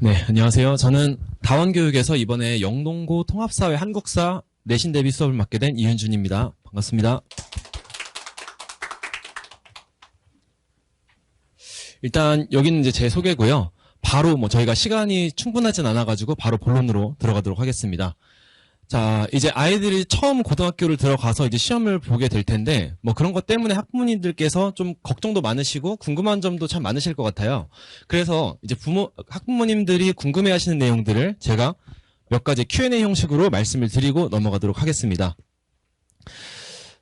네, 안녕하세요. 저는 다원교육에서 이번에 영동고 통합사회 한국사 내신 대비 수업을 맡게 된 이윤준입니다. 반갑습니다. 일단 여기는 이제 제 소개고요. 바로 뭐 저희가 시간이 충분하진 않아가지고 바로 본론으로 들어가도록 하겠습니다. 자, 이제 아이들이 처음 고등학교를 들어가서 이제 시험을 보게 될 텐데, 뭐 그런 것 때문에 학부모님들께서 좀 걱정도 많으시고 궁금한 점도 참 많으실 것 같아요. 그래서 이제 부모, 학부모님들이 궁금해 하시는 내용들을 제가 몇 가지 Q&A 형식으로 말씀을 드리고 넘어가도록 하겠습니다.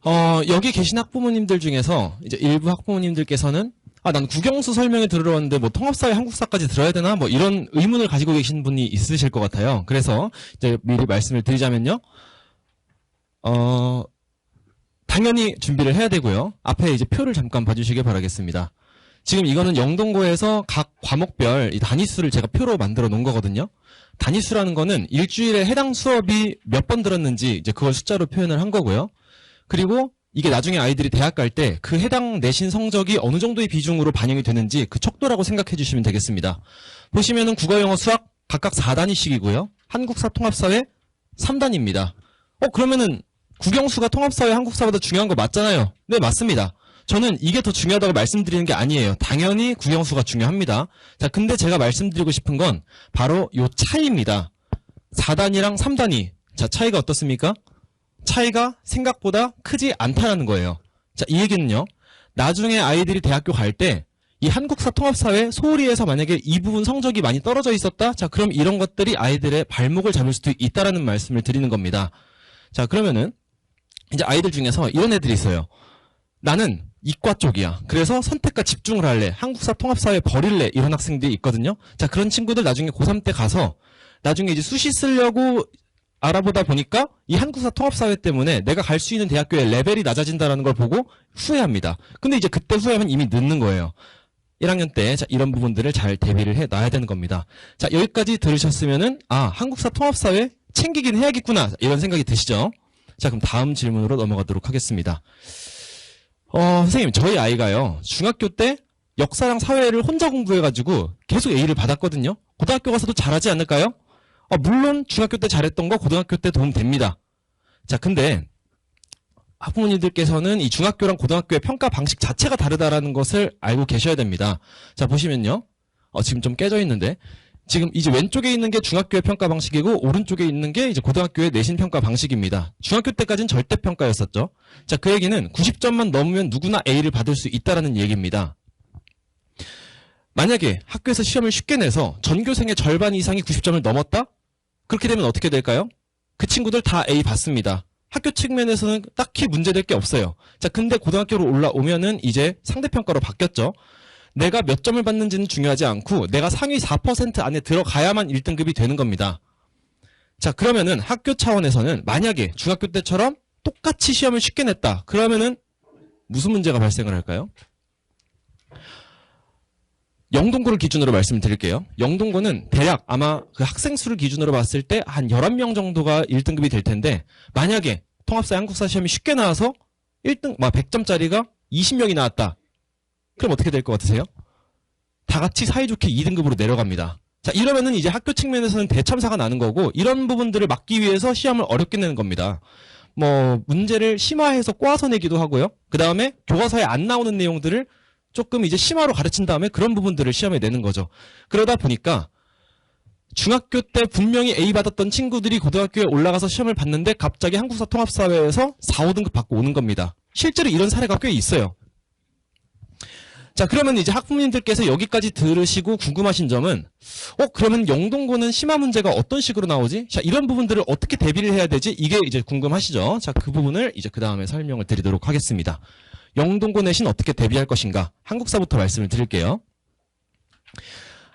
어, 여기 계신 학부모님들 중에서 이제 일부 학부모님들께서는 아, 난 국영수 설명회 들으러 왔는데 뭐 통합사회 한국사까지 들어야 되나? 뭐 이런 의문을 가지고 계신 분이 있으실 것 같아요. 그래서 이제 미리 말씀을 드리자면요. 어, 당연히 준비를 해야 되고요. 앞에 이제 표를 잠깐 봐주시길 바라겠습니다. 지금 이거는 영동고에서 각 과목별 이 단위수를 제가 표로 만들어 놓은 거거든요. 단위수라는 거는 일주일에 해당 수업이 몇 번 들었는지 이제 그걸 숫자로 표현을 한 거고요. 그리고 이게 나중에 아이들이 대학 갈 때 그 해당 내신 성적이 어느 정도의 비중으로 반영이 되는지 그 척도라고 생각해 주시면 되겠습니다. 보시면은 국어, 영어, 수학 각각 4단위씩이고요. 한국사, 통합사회 3단위입니다. 어, 그러면은 국영수가 통합사회, 한국사보다 중요한 거 맞잖아요. 네, 맞습니다. 저는 이게 더 중요하다고 말씀드리는 게 아니에요. 당연히 국영수가 중요합니다. 자, 근데 제가 말씀드리고 싶은 건 바로 요 차이입니다. 4단위랑 3단위. 자, 차이가 어떻습니까? 차이가 생각보다 크지 않다라는 거예요. 자, 이 얘기는요. 나중에 아이들이 대학교 갈 때 이 한국사 통합사회 소홀히에서 만약에 이 부분 성적이 많이 떨어져 있었다? 자, 그럼 이런 것들이 아이들의 발목을 잡을 수도 있다라는 말씀을 드리는 겁니다. 자, 그러면은 이제 아이들 중에서 이런 애들이 있어요. 나는 이과 쪽이야. 그래서 선택과 집중을 할래. 한국사 통합사회 버릴래. 이런 학생들이 있거든요. 자, 그런 친구들 나중에 고3 때 가서 나중에 이제 수시 쓰려고 알아보다 보니까 이 한국사 통합사회 때문에 내가 갈 수 있는 대학교의 레벨이 낮아진다는 걸 보고 후회합니다. 근데 이제 그때 후회하면 이미 늦는 거예요. 1학년 때 자, 이런 부분들을 잘 대비를 해 놔야 되는 겁니다. 자, 여기까지 들으셨으면은 아, 한국사 통합사회 챙기긴 해야겠구나. 이런 생각이 드시죠? 자, 그럼 다음 질문으로 넘어가도록 하겠습니다. 어, 선생님, 저희 아이가요. 중학교 때 역사랑 사회를 혼자 공부해가지고 계속 A를 받았거든요. 고등학교 가서도 잘하지 않을까요? 어, 물론 중학교 때 잘했던 거 고등학교 때 도움 됩니다. 자, 근데 학부모님들께서는 이 중학교랑 고등학교의 평가 방식 자체가 다르다라는 것을 알고 계셔야 됩니다. 자, 보시면요. 어, 지금 좀 깨져 있는데 지금 이제 왼쪽에 있는 게 중학교의 평가 방식이고 오른쪽에 있는 게 이제 고등학교의 내신 평가 방식입니다. 중학교 때까지는 절대 평가였었죠. 자, 그 얘기는 90점만 넘으면 누구나 A를 받을 수 있다라는 얘기입니다. 만약에 학교에서 시험을 쉽게 내서 전교생의 절반 이상이 90점을 넘었다? 그렇게 되면 어떻게 될까요? 그 친구들 다 A 받습니다. 학교 측면에서는 딱히 문제될 게 없어요. 자, 근데 고등학교로 올라오면은 이제 상대평가로 바뀌었죠. 내가 몇 점을 받는지는 중요하지 않고 내가 상위 4% 안에 들어가야만 1등급이 되는 겁니다. 자, 그러면은 학교 차원에서는 만약에 중학교 때처럼 똑같이 시험을 쉽게 냈다. 그러면은 무슨 문제가 발생을 할까요? 영동고를 기준으로 말씀드릴게요. 영동고는 대략 아마 그 학생 수를 기준으로 봤을 때 한 11명 정도가 1등급이 될 텐데 만약에 통합사 한국사 시험이 쉽게 나와서 1등 막 100점짜리가 20명이 나왔다. 그럼 어떻게 될 것 같으세요? 다 같이 사이좋게 2등급으로 내려갑니다. 자, 이러면은 이제 학교 측면에서는 대참사가 나는 거고 이런 부분들을 막기 위해서 시험을 어렵게 내는 겁니다. 뭐 문제를 심화해서 꼬아서 내기도 하고요. 그다음에 교과서에 안 나오는 내용들을 조금 이제 심화로 가르친 다음에 그런 부분들을 시험에 내는 거죠. 그러다 보니까 중학교 때 분명히 A 받았던 친구들이 고등학교에 올라가서 시험을 봤는데 갑자기 한국사 통합사회에서 4, 5등급 받고 오는 겁니다. 실제로 이런 사례가 꽤 있어요. 자, 그러면 이제 학부모님들께서 여기까지 들으시고 궁금하신 점은, 어, 그러면 영동고는 심화 문제가 어떤 식으로 나오지? 자, 이런 부분들을 어떻게 대비를 해야 되지? 이게 이제 궁금하시죠? 자, 그 부분을 이제 그 다음에 설명을 드리도록 하겠습니다. 영동고 내신 어떻게 대비할 것인가? 한국사부터 말씀을 드릴게요.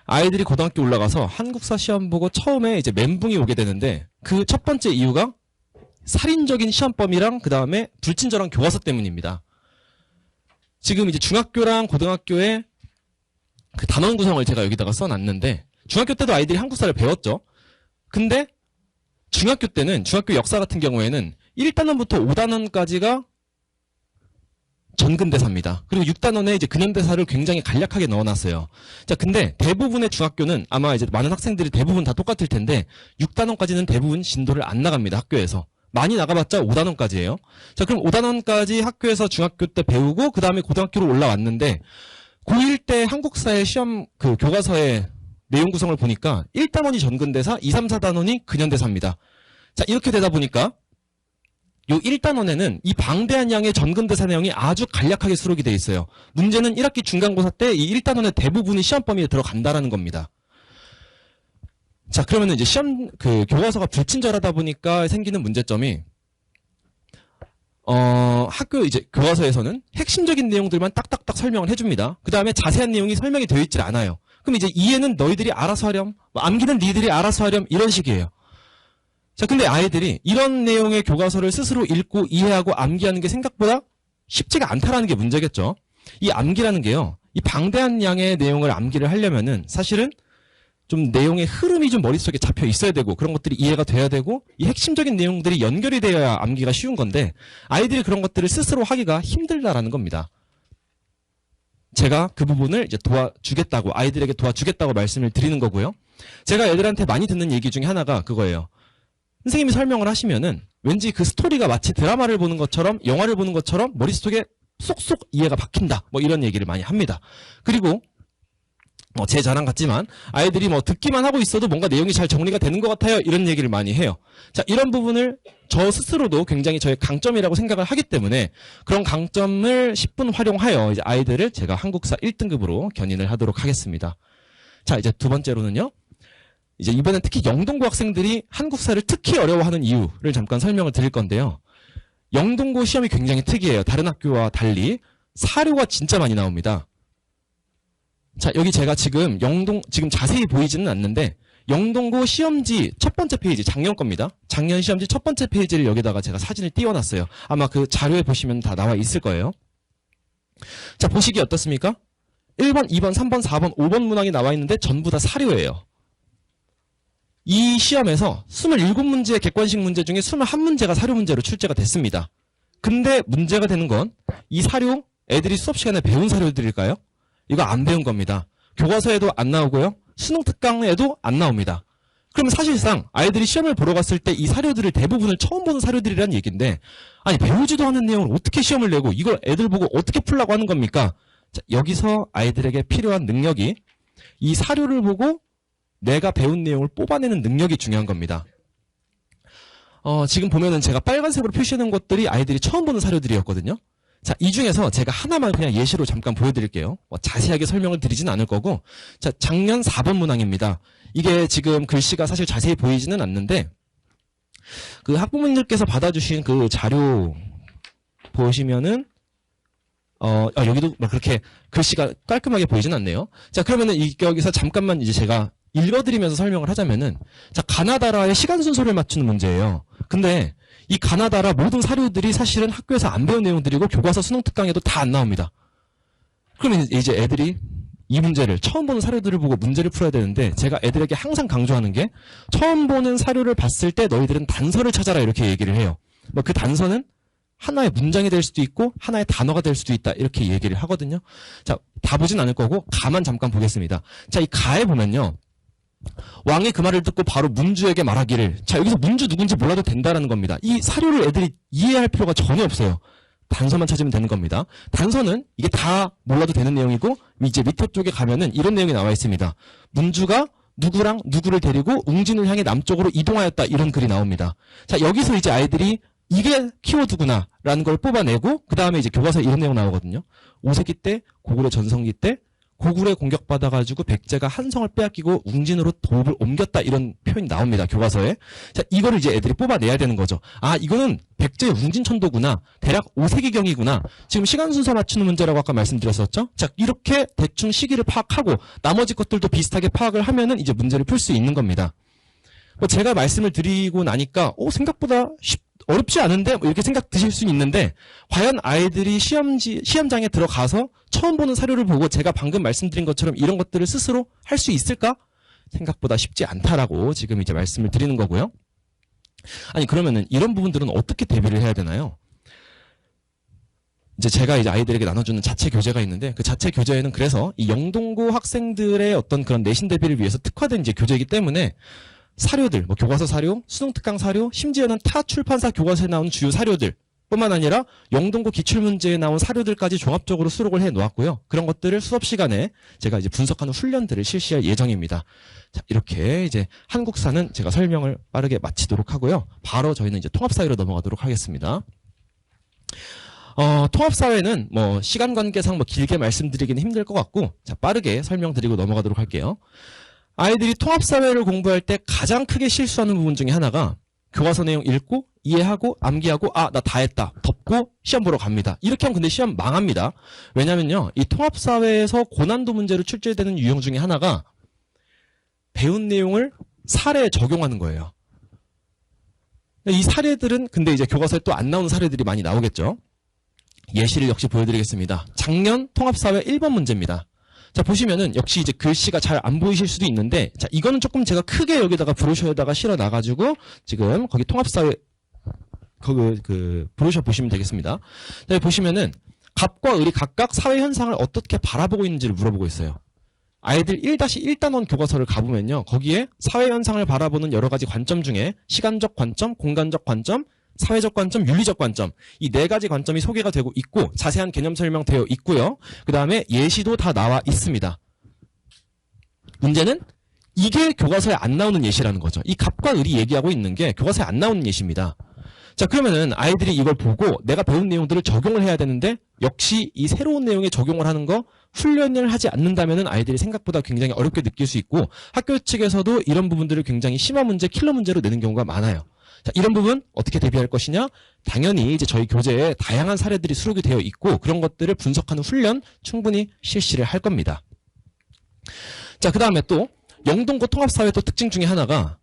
아이들이 고등학교 올라가서 한국사 시험 보고 처음에 이제 멘붕이 오게 되는데 그 첫 번째 이유가 살인적인 시험범위랑 그 다음에 불친절한 교과서 때문입니다. 지금 이제 중학교랑 고등학교의 그 단원 구성을 제가 여기다가 써놨는데 중학교 때도 아이들이 한국사를 배웠죠. 근데 중학교 때는 중학교 역사 같은 경우에는 1단원부터 5단원까지가 전근대사입니다. 그리고 6단원에 이제 근현대사를 굉장히 간략하게 넣어놨어요. 자, 근데 대부분의 중학교는 아마 이제 많은 학생들이 대부분 다 똑같을 텐데 6단원까지는 대부분 진도를 안 나갑니다. 학교에서. 많이 나가봤자 5단원까지예요. 자, 그럼 5단원까지 학교에서 중학교 때 배우고 그 다음에 고등학교로 올라왔는데 고1 때 한국사의 시험 그 교과서의 내용 구성을 보니까 1단원이 전근대사, 2, 3, 4단원이 근현대사입니다. 자, 이렇게 되다 보니까 요 1단원에는 이 방대한 양의 전근대사 내용이 아주 간략하게 수록이 돼 있어요. 문제는 1학기 중간고사 때 이 1단원의 대부분이 시험 범위에 들어간다라는 겁니다. 자, 그러면 이제 시험 그 교과서가 불친절하다 보니까 생기는 문제점이 어, 학교 이제 교과서에서는 핵심적인 내용들만 딱딱딱 설명을 해 줍니다. 그 다음에 자세한 내용이 설명이 되어 있질 않아요. 그럼 이제 이해는 너희들이 알아서 하렴, 뭐 암기는 니들이 알아서 하렴 이런 식이에요. 자, 근데 아이들이 이런 내용의 교과서를 스스로 읽고 이해하고 암기하는 게 생각보다 쉽지가 않다라는 게 문제겠죠. 이 암기라는 게요. 이 방대한 양의 내용을 암기를 하려면은 사실은 좀 내용의 흐름이 좀 머릿속에 잡혀 있어야 되고 그런 것들이 이해가 돼야 되고 이 핵심적인 내용들이 연결이 되어야 암기가 쉬운 건데 아이들이 그런 것들을 스스로 하기가 힘들다라는 겁니다. 제가 그 부분을 이제 도와주겠다고 아이들에게 도와주겠다고 말씀을 드리는 거고요. 제가 애들한테 많이 듣는 얘기 중에 하나가 그거예요. 선생님이 설명을 하시면은 왠지 그 스토리가 마치 드라마를 보는 것처럼 영화를 보는 것처럼 머릿속에 쏙쏙 이해가 박힌다. 뭐 이런 얘기를 많이 합니다. 그리고 뭐제 자랑 같지만 아이들이 뭐 듣기만 하고 있어도 뭔가 내용이 잘 정리가 되는 것 같아요. 이런 얘기를 많이 해요. 자, 이런 부분을 저 스스로도 굉장히 저의 강점이라고 생각을 하기 때문에 그런 강점을 10분 활용하여 이제 아이들을 제가 한국사 1등급으로 견인을 하도록 하겠습니다. 자, 이제 두 번째로는요. 이제 이번엔 특히 영동고 학생들이 한국사를 특히 어려워하는 이유를 잠깐 설명을 드릴 건데요. 영동고 시험이 굉장히 특이해요. 다른 학교와 달리 사료가 진짜 많이 나옵니다. 자, 여기 제가 지금 영동, 지금 자세히 보이지는 않는데, 영동고 시험지 첫 번째 페이지, 작년 겁니다. 작년 시험지 첫 번째 페이지를 여기다가 제가 사진을 띄워놨어요. 아마 그 자료에 보시면 다 나와 있을 거예요. 자, 보시기 어떻습니까? 1번, 2번, 3번, 4번, 5번 문항이 나와 있는데 전부 다 사료예요. 이 시험에서 27문제의 객관식 문제 중에 21문제가 사료 문제로 출제가 됐습니다. 근데 문제가 되는 건 이 사료, 애들이 수업 시간에 배운 사료들일까요? 이거 안 배운 겁니다. 교과서에도 안 나오고요. 수능 특강에도 안 나옵니다. 그러면 사실상 아이들이 시험을 보러 갔을 때 이 사료들을 대부분을 처음 보는 사료들이란 얘기인데 아니 배우지도 않은 내용을 어떻게 시험을 내고 이걸 애들 보고 어떻게 풀라고 하는 겁니까? 자, 여기서 아이들에게 필요한 능력이 이 사료를 보고 내가 배운 내용을 뽑아내는 능력이 중요한 겁니다. 어, 지금 보면은 제가 빨간색으로 표시해놓은 것들이 아이들이 처음 보는 사료들이었거든요. 자, 이 중에서 제가 하나만 그냥 예시로 잠깐 보여드릴게요. 뭐 자세하게 설명을 드리진 않을 거고. 자, 작년 4번 문항입니다. 이게 지금 글씨가 사실 자세히 보이지는 않는데, 그 학부모님들께서 받아주신 그 자료 보시면은, 어, 아, 여기도 뭐 그렇게 글씨가 깔끔하게 보이진 않네요. 자, 그러면은 이, 여기서 잠깐만 이제 제가 읽어드리면서 설명을 하자면은, 자, 가나다라의 시간 순서를 맞추는 문제예요. 근데 이 가나다라 모든 사료들이 사실은 학교에서 안 배운 내용들이고 교과서 수능 특강에도 다 안 나옵니다. 그러면 이제 애들이 이 문제를 처음 보는 사료들을 보고 문제를 풀어야 되는데 제가 애들에게 항상 강조하는 게 처음 보는 사료를 봤을 때 너희들은 단서를 찾아라 이렇게 얘기를 해요. 뭐 그 단서는 하나의 문장이 될 수도 있고 하나의 단어가 될 수도 있다 이렇게 얘기를 하거든요. 자, 다 보진 않을 거고 가만 잠깐 보겠습니다. 자, 이 가에 보면요. 왕이 그 말을 듣고 바로 문주에게 말하기를 자 여기서 문주 누군지 몰라도 된다라는 겁니다. 이 사료를 애들이 이해할 필요가 전혀 없어요. 단서만 찾으면 되는 겁니다. 단서는 이게 다 몰라도 되는 내용이고 이제 밑에 쪽에 가면은 이런 내용이 나와 있습니다. 문주가 누구랑 누구를 데리고 웅진을 향해 남쪽으로 이동하였다 이런 글이 나옵니다. 자 여기서 이제 아이들이 이게 키워드구나라는 걸 뽑아내고 그 다음에 이제 교과서에 이런 내용 나오거든요. 오세기 때 고구려 전성기 때 고구려에 공격받아가지고 백제가 한성을 빼앗기고 웅진으로 도읍을 옮겼다 이런 표현이 나옵니다 교과서에. 자 이거를 이제 애들이 뽑아내야 되는 거죠. 아 이거는 백제의 웅진천도구나. 대략 5세기경이구나. 지금 시간 순서 맞추는 문제라고 아까 말씀드렸었죠? 자 이렇게 대충 시기를 파악하고 나머지 것들도 비슷하게 파악을 하면은 이제 문제를 풀 수 있는 겁니다. 뭐 제가 말씀을 드리고 나니까 어 생각보다 쉽 어렵지 않은데 뭐 이렇게 생각 드실 수는 있는데 과연 아이들이 시험지 시험장에 들어가서 처음 보는 사료를 보고 제가 방금 말씀드린 것처럼 이런 것들을 스스로 할 수 있을까? 생각보다 쉽지 않다라고 지금 이제 말씀을 드리는 거고요. 아니 그러면은 이런 부분들은 어떻게 대비를 해야 되나요? 이제 제가 이제 아이들에게 나눠주는 자체 교재가 있는데 그 자체 교재에는 그래서 이 영동고 학생들의 어떤 그런 내신 대비를 위해서 특화된 이제 교재이기 때문에 사료들, 뭐 교과서 사료, 수능 특강 사료, 심지어는 타 출판사 교과서에 나온 주요 사료들 뿐만 아니라 영동고 기출문제에 나온 사료들까지 종합적으로 수록을 해 놓았고요. 그런 것들을 수업 시간에 제가 이제 분석하는 훈련들을 실시할 예정입니다. 자, 이렇게 이제 한국사는 제가 설명을 빠르게 마치도록 하고요. 바로 저희는 이제 통합사회로 넘어가도록 하겠습니다. 어, 통합사회는 뭐 시간 관계상 뭐 길게 말씀드리기는 힘들 것 같고 자, 빠르게 설명드리고 넘어가도록 할게요. 아이들이 통합사회를 공부할 때 가장 크게 실수하는 부분 중에 하나가 교과서 내용 읽고 이해하고 암기하고 아 나 다 했다 덮고 시험 보러 갑니다. 이렇게 하면 근데 시험 망합니다. 왜냐면요 이 통합사회에서 고난도 문제로 출제되는 유형 중에 하나가 배운 내용을 사례에 적용하는 거예요. 이 사례들은 근데 이제 교과서에 또 안 나오는 사례들이 많이 나오겠죠. 예시를 역시 보여드리겠습니다. 작년 통합사회 1번 문제입니다. 자 보시면은 역시 이제 글씨가 잘 안 보이실 수도 있는데 자 이거는 조금 제가 크게 여기다가 브로셔에다가 실어 놔가지고 지금 거기 통합사회 그, 그 브로셔 보시면 되겠습니다. 자 보시면은 갑과 을이 각각 사회 현상을 어떻게 바라보고 있는지를 물어보고 있어요. 아이들 1-1단원 교과서를 가보면요. 거기에 사회 현상을 바라보는 여러 가지 관점 중에 시간적 관점, 공간적 관점, 사회적 관점, 윤리적 관점 이 네 가지 관점이 소개가 되고 있고 자세한 개념 설명되어 있고요. 그 다음에 예시도 다 나와 있습니다. 문제는 이게 교과서에 안 나오는 예시라는 거죠. 이 갑과 을이 얘기하고 있는 게 교과서에 안 나오는 예시입니다. 자 그러면은 아이들이 이걸 보고 내가 배운 내용들을 적용을 해야 되는데 역시 이 새로운 내용에 적용을 하는 거 훈련을 하지 않는다면은 아이들이 생각보다 굉장히 어렵게 느낄 수 있고 학교 측에서도 이런 부분들을 굉장히 심화 문제, 킬러 문제로 내는 경우가 많아요. 자, 이런 부분 어떻게 대비할 것이냐? 당연히 이제 저희 교재에 다양한 사례들이 수록이 되어 있고 그런 것들을 분석하는 훈련 충분히 실시를 할 겁니다. 자, 그 다음에 또 영동고 통합사회 또 특징 중에 하나가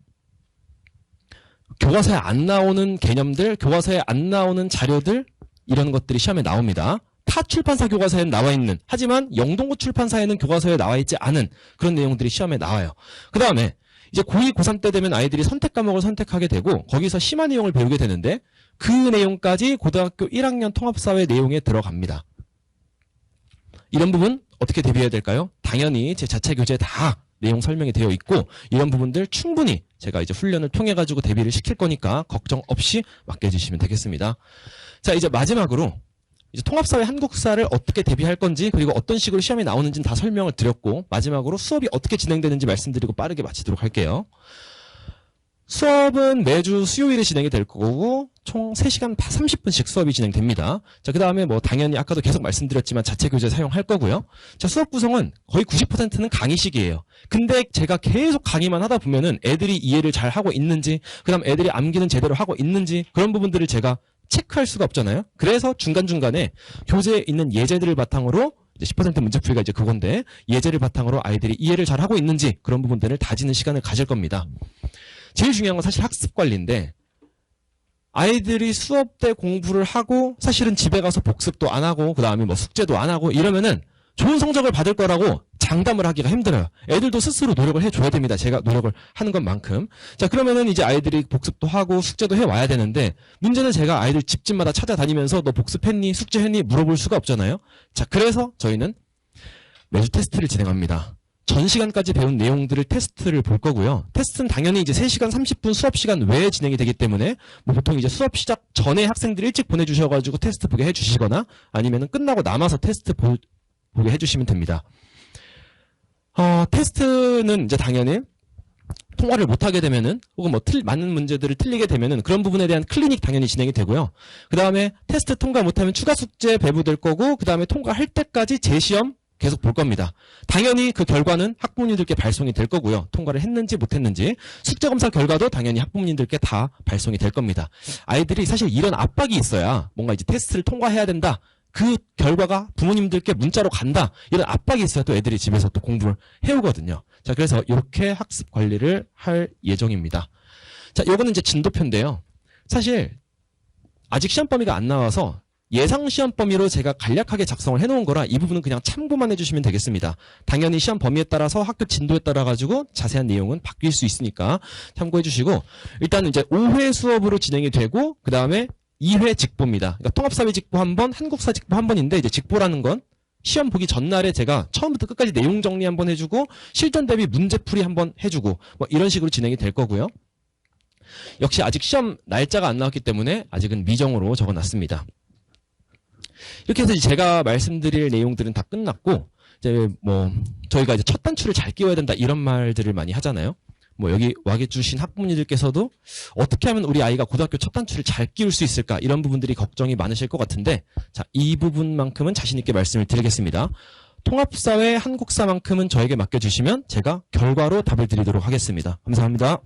교과서에 안 나오는 개념들, 교과서에 안 나오는 자료들 이런 것들이 시험에 나옵니다. 타 출판사 교과서에는 나와 있는 하지만 영동고 출판사에는 교과서에 나와 있지 않은 그런 내용들이 시험에 나와요. 그 다음에 이제 고2, 고3 때 되면 아이들이 선택 과목을 선택하게 되고 거기서 심화 내용을 배우게 되는데 그 내용까지 고등학교 1학년 통합사회 내용에 들어갑니다. 이런 부분 어떻게 대비해야 될까요? 당연히 제 자체 교재에 다 내용 설명이 되어 있고 이런 부분들 충분히 제가 이제 훈련을 통해 가지고 대비를 시킬 거니까 걱정 없이 맡겨주시면 되겠습니다. 자 이제 마지막으로 이제 통합사회 한국사를 어떻게 대비할 건지 그리고 어떤 식으로 시험이 나오는지는 다 설명을 드렸고 마지막으로 수업이 어떻게 진행되는지 말씀드리고 빠르게 마치도록 할게요. 수업은 매주 수요일에 진행이 될 거고 총 3시간 30분씩 수업이 진행됩니다. 자, 그 다음에 뭐 당연히 아까도 계속 말씀드렸지만 자체 교재 사용할 거고요. 자, 수업 구성은 거의 90%는 강의식이에요. 근데 제가 계속 강의만 하다 보면은 애들이 이해를 잘 하고 있는지, 그 다음 애들이 암기는 제대로 하고 있는지 그런 부분들을 제가 체크할 수가 없잖아요. 그래서 중간중간에 교재에 있는 예제들을 바탕으로 이제 10% 문제풀이가 이제 그건데 예제를 바탕으로 아이들이 이해를 잘 하고 있는지 그런 부분들을 다지는 시간을 가질 겁니다. 제일 중요한 건 사실 학습 관리인데 아이들이 수업 때 공부를 하고 사실은 집에 가서 복습도 안 하고 그 다음에 뭐 숙제도 안 하고 이러면은 좋은 성적을 받을 거라고 장담을 하기가 힘들어요. 애들도 스스로 노력을 해줘야 됩니다. 제가 노력을 하는 것만큼. 자, 그러면은 이제 아이들이 복습도 하고 숙제도 해와야 되는데, 문제는 제가 아이들 집집마다 찾아다니면서 너 복습했니? 숙제했니? 물어볼 수가 없잖아요. 자, 그래서 저희는 매주 테스트를 진행합니다. 전 시간까지 배운 내용들을 테스트를 볼 거고요. 테스트는 당연히 이제 3시간 30분 수업 시간 외에 진행이 되기 때문에 뭐 보통 이제 수업 시작 전에 학생들 일찍 보내주셔가지고 테스트 보게 해주시거나 아니면은 끝나고 남아서 테스트 보, 보게 해주시면 됩니다. 어, 테스트는 이제 당연히 통과를 못하게 되면은 혹은 뭐 틀, 맞는 문제들을 틀리게 되면은 그런 부분에 대한 클리닉 당연히 진행이 되고요. 그 다음에 테스트 통과 못하면 추가 숙제 배부될 거고 그 다음에 통과할 때까지 재시험 계속 볼 겁니다. 당연히 그 결과는 학부모님들께 발송이 될 거고요. 통과를 했는지 못했는지 숙제 검사 결과도 당연히 학부모님들께 다 발송이 될 겁니다. 아이들이 사실 이런 압박이 있어야 뭔가 이제 테스트를 통과해야 된다. 그 결과가 부모님들께 문자로 간다. 이런 압박이 있어야 또 애들이 집에서 또 공부를 해오거든요. 자, 그래서 이렇게 학습 관리를 할 예정입니다. 자, 요거는 이제 진도표인데요. 사실 아직 시험 범위가 안 나와서 예상 시험 범위로 제가 간략하게 작성을 해놓은 거라 이 부분은 그냥 참고만 해주시면 되겠습니다. 당연히 시험 범위에 따라서 학교 진도에 따라 가지고 자세한 내용은 바뀔 수 있으니까 참고해 주시고 일단 이제 5회 수업으로 진행이 되고 그 다음에 2회 직보입니다. 그러니까 통합사회 직보 한 번, 한국사 직보 한 번인데 이제 직보라는 건 시험 보기 전날에 제가 처음부터 끝까지 내용 정리 한 번 해주고 실전 대비 문제풀이 한 번 해주고 뭐 이런 식으로 진행이 될 거고요. 역시 아직 시험 날짜가 안 나왔기 때문에 아직은 미정으로 적어놨습니다. 이렇게 해서 제가 말씀드릴 내용들은 다 끝났고 이제 뭐 저희가 이제 첫 단추를 잘 끼워야 된다 이런 말들을 많이 하잖아요. 뭐 여기 와 계 주신 학부모님들께서도 어떻게 하면 우리 아이가 고등학교 첫 단추를 잘 끼울 수 있을까 이런 부분들이 걱정이 많으실 것 같은데 자 이 부분만큼은 자신 있게 말씀을 드리겠습니다. 통합사회 한국사만큼은 저에게 맡겨주시면 제가 결과로 답을 드리도록 하겠습니다. 감사합니다.